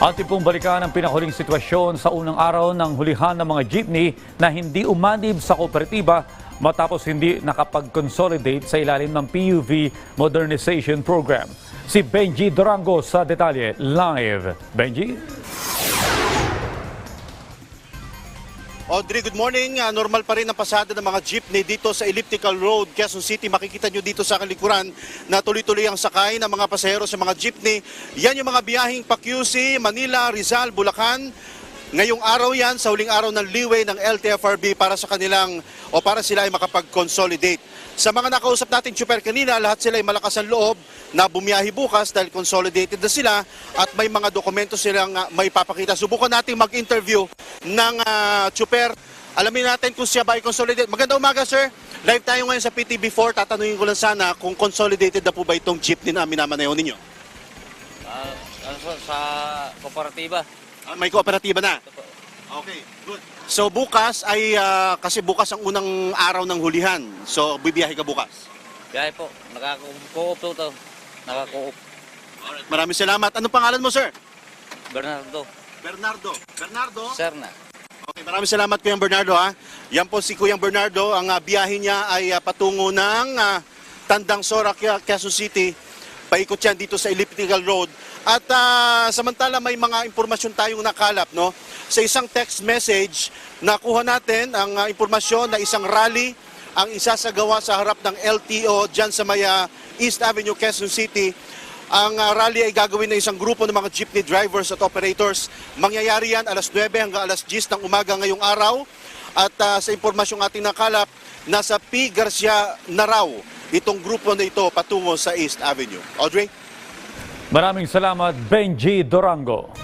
Ating pong balikan ang pinahuling sitwasyon sa unang araw ng hulihan ng mga jeepney na hindi umanib sa kooperatiba matapos hindi nakapag-consolidate sa ilalim ng PUV Modernization Program. Si Benji Durango sa detalye live. Benji? Audrey, good morning. Ah, normal pa rin ang pasada ng mga jeepney dito sa Elliptical Road, Quezon City. Makikita nyo dito sa kalikuran na tuloy-tuloy ang sakay ng mga pasahero sa mga jeepney. Yan yung mga biyahing pa QC, Manila, Rizal, Bulacan. Ngayong araw yan, sa huling araw ng leeway ng LTFRB para sa kanilang o para sila ay makapag-consolidate. Sa mga nakausap natin super kanina, lahat sila ay malakas ang loob na bumiyahi bukas dahil consolidated na sila at may mga dokumento silang ah, may papakita. Subukan natin mag-interview ng uh, super. Alamin natin kung siya ba ay consolidated. Maganda umaga, sir. Live tayo ngayon sa PTB4. Tatanungin ko lang sana kung consolidated na po ba itong jeepney na minamanayaw ninyo. Ah, ano sa kooperatiba. Ah, may kooperatiba na. Okay, good. So bukas ay, ah, kasi bukas ang unang araw ng hulihan. So bibiyahe ka bukas. Biyahe po. Nakakuup po to. Nakakuup. Maraming salamat. Anong pangalan mo, sir? Bernardo. Bernardo. Bernardo? Sir na. Okay, maraming salamat Kuya Bernardo ha. Yan po si Kuya Bernardo, ang ah, biyahe niya ay ah, patungo ng ah, Tandang Sora, Quezon City. Paikot yan dito sa Elliptical Road. At ah, samantala may mga impormasyon tayong nakalap no. Sa isang text message, nakuha natin ang ah, impormasyon na isang rally ang isasagawa sa harap ng LTO dyan sa Maya East Avenue, Quezon City. Ang uh, rally ay gagawin ng isang grupo ng mga jeepney drivers at operators. Mangyayari yan alas 9 hanggang alas 10 ng umaga ngayong araw. At uh, sa impormasyong ating nakalap, nasa P. Garcia na raw itong grupo na ito patungo sa East Avenue. Audrey? Maraming salamat Benji Durango.